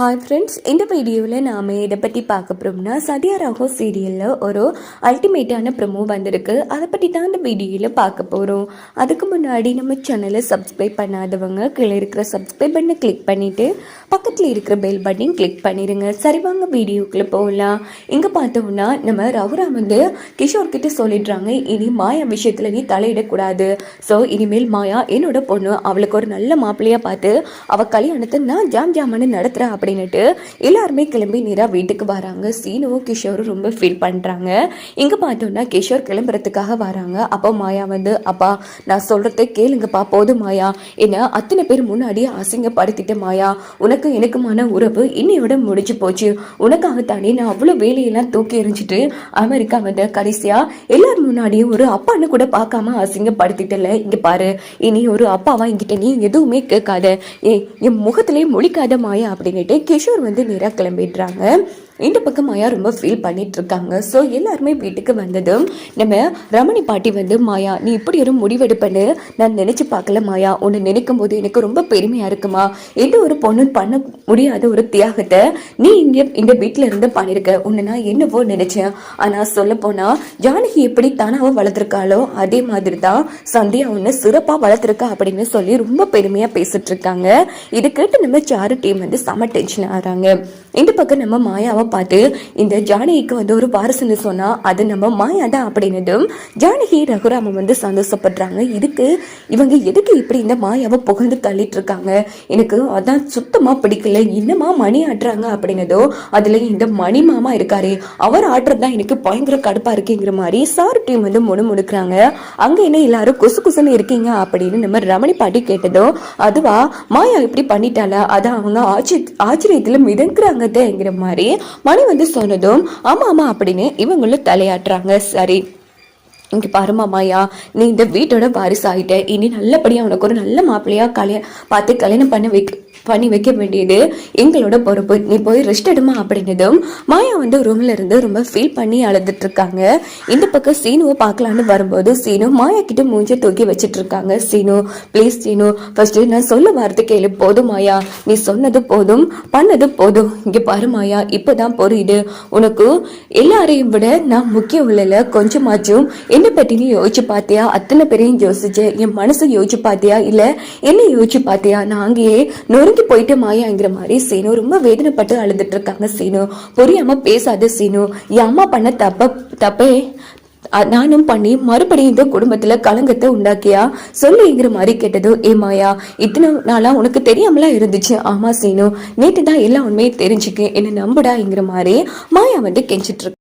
Hi friends இந்த வீடியோவில் நாம் இதை பற்றி பார்க்க போகிறோம்னா சத்யா ராகோ சீரியலில் ஒரு அல்டிமேட்டான ப்ரொமோ வந்திருக்கு. அதை பற்றி தான் இந்த வீடியோவில் பார்க்க போகிறோம் அதுக்கு முன்னாடி நம்ம சேனலை சப்ஸ்கிரைப் பண்ணாதவங்க கீழே இருக்கிற சப்ஸ்கிரைப் பண்ணை கிளிக் பண்ணிவிட்டு பக்கத்தில் இருக்கிற பெல் பட்டன் கிளிக் பண்ணிடுங்க சரி வாங்க வீடியோக்குள்ளே போகலாம். இங்கே பார்த்தோம்னா நம்ம ரகுராம் வந்து கிஷோர்கிட்ட சொல்லிடுறாங்க இனி மாயா விஷயத்தில் நீ தலையிடக்கூடாது. ஸோ இனிமேல் மாயா என்னோட பொண்ணு அவளுக்கு ஒரு நல்ல மாப்பிள்ளையாக பார்த்து அவள் கல்யாணத்தை நான் ஜாம் ஜாமான்னு நடத்துகிறேன் அப்படின்னுட்டு எல்லாருமே கிளம்பி நேராக வீட்டுக்கு வராங்க. சீனுவும் கிஷோரும் ரொம்ப ஃபீல் பண்ணுறாங்க இங்கே பார்த்தோன்னா கிஷோர் கிளம்புறதுக்காக வராங்க. அப்போ மாயா வந்து அப்பா நான் சொல்கிறத கேளுங்கப்பா போதும் மாயா. என்ன அத்தனை பேர் முன்னாடி அசிங்கப்படுத்திட்ட மாயா உனக்கு எனக்குமான உறவு இன்னையோட முடிஞ்சு போச்சு. உனக்காகத்தானே நான் அவ்வளோ வேலையெல்லாம் தூக்கி எறிஞ்சிட்டு அமெரிக்கா வந்து கடைசியாக எல்லார் முன்னாடியும் ஒரு அப்பான்னு கூட பார்க்காம அசிங்கப்படுத்திட்டல. இங்கே பாரு இனி ஒரு அப்பாவா என்கிட்ட நீ எதுவுமே கேட்காத. ஏ என் முகத்திலே முழிக்காத மாயா அப்படின்னுட்டு கிஷோர் வந்து நேராக கிளம்பிடுறாங்க. இந்த பக்கம் மாயா ரொம்ப ஃபீல் பண்ணிட்டு இருக்காங்க ஸோ எல்லாருமே வீட்டுக்கு வந்ததும் நம்ம ரமணி பாட்டி வந்து மாயா நீ இப்படி ஒரு முடிவெடுப்பேன்னு நான் நினைச்சு பார்க்கல மாயா. உன்னை நினைக்கும் போது எனக்கு ரொம்ப பெருமையா இருக்குமா? எந்த ஒரு பொண்ணும் பண்ண முடியாத ஒரு தியாகத்தை நீ இங்கே இந்த வீட்டில் இருந்து பண்ணிருக்க. உன்னை நான் என்னவோ நினைச்சேன். ஆனா சொல்ல போனா ஜானகி எப்படி தானாவ வளர்த்துருக்காளோ அதே மாதிரி தான் சந்தியா உன்னை சிறப்பா வளர்த்துருக்கா அப்படின்னு சொல்லி ரொம்ப பெருமையா பேசிட்டு இருக்காங்க இதை கேட்டு நம்ம சாரு டீம் வந்து செம டென்ஷன் ஆகிறாங்க. இந்த பக்கம் நம்ம மாயாவை பார்த்து இந்த ஜானகிக்கு வந்து ஒரு வாரிசுன்னு சொன்னால் அது நம்ம மாயா தான் அப்படின்னதும் ஜானகி ரகுராமன் வந்து சந்தோஷப்படுறாங்க. இதுக்கு இவங்க எதுக்கு இப்படி இந்த மாயாவை புகழ்ந்து தள்ளிட்டு இருக்காங்க எனக்கு அதான் சுத்தமாக பிடிக்கல. என்னமா மணி ஆட்டுறாங்க அப்படின்னதோ அதில் இந்த மணி மாமா இருக்காரு. அவர் ஆட்டுறது தான் எனக்கு பயங்கர கடுப்பாக இருக்குங்கிற மாதிரி சார் டீம் வந்து முணு முணுக்கிறாங்க அங்கே என்ன எல்லாரும் கொசு குசுன்னு இருக்கீங்க அப்படின்னு நம்ம ரமணி பாட்டி கேட்டதோ அதுவா மாயா இப்படி பண்ணிட்டால அதான் அவங்க ஆச்சரிய ஆச்சரியத்துல மிதக்குறாங்கங்கிற மாதிரி மணி வந்து சொன்னதும் ஆமா ஆமா அப்படின்னு இவங்களும் தலையாட்டுறாங்க. சரி. இங்கே பாருமா மாயா நீ இந்த வீட்டோட வாரிசு ஆகிட்ட இனி நல்லபடியாக உனக்கு ஒரு நல்ல மாப்பிள்ளையாக கல்யாணம் பார்த்து கல்யாணம் பண்ண வைக்க பண்ணி வைக்க வேண்டியது எங்களோட பொறுப்பு. நீ போய் ரெஸ்ட் எடுமா அப்படின்னதும் மாயா வந்து ரூம்ல இருந்து ரொம்ப ஃபீல் பண்ணி அழுதுட்டு இருக்காங்க இந்த பக்கம் சீனுவை பார்க்கலான்னு வரும்போது சீனு மாயா கிட்ட மூஞ்ச தூக்கி வச்சுட்டு இருக்காங்க சீனு ப்ளீஸ் சீனு ஃபர்ஸ்ட் நான் சொல்ல வார்த்தை கேளு. போதும் மாயா. நீ சொன்னது போதும் பண்ணது போதும். இங்க பாரு மாயா இப்பதான் புரியுது. உனக்கு எல்லாரையும் விட நான் முக்கியம் இல்லைல்ல கொஞ்சமாச்சும் என்னை பத்தி நீ யோசிச்சு பார்த்தியா அத்தனை பேரையும் யோசிச்சேன் என் மனசை யோசிச்சு பார்த்தியா இல்ல என்ன யோசிச்சு பார்த்தியா நான் அங்கேயே நொறுங்கி போயிட்டு மாயாங்கிற மாதிரி சீனு ரொம்ப வேதனைப்பட்டு அழுதுட்டு இருக்காங்க சீனு. புரியாம பேசாத சீனு. என் அம்மா பண்ண தப்ப தப்பே நானும் பண்ணி மறுபடியும் இந்த குடும்பத்துல கலங்கத்தை உண்டாக்கியா? சொல்லுங்கிற மாதிரி கேட்டதோ ஏமாயா மாயா இத்தனை நாளா உனக்கு தெரியாமலா இருந்துச்சு? ஆமா சீனு. நேற்று தான் எல்லா உண்மையும் தெரிஞ்சுக்க என்ன நம்புடாங்கிற மாதிரி மாயா வந்து கெஞ்சிட்டு இருக்கு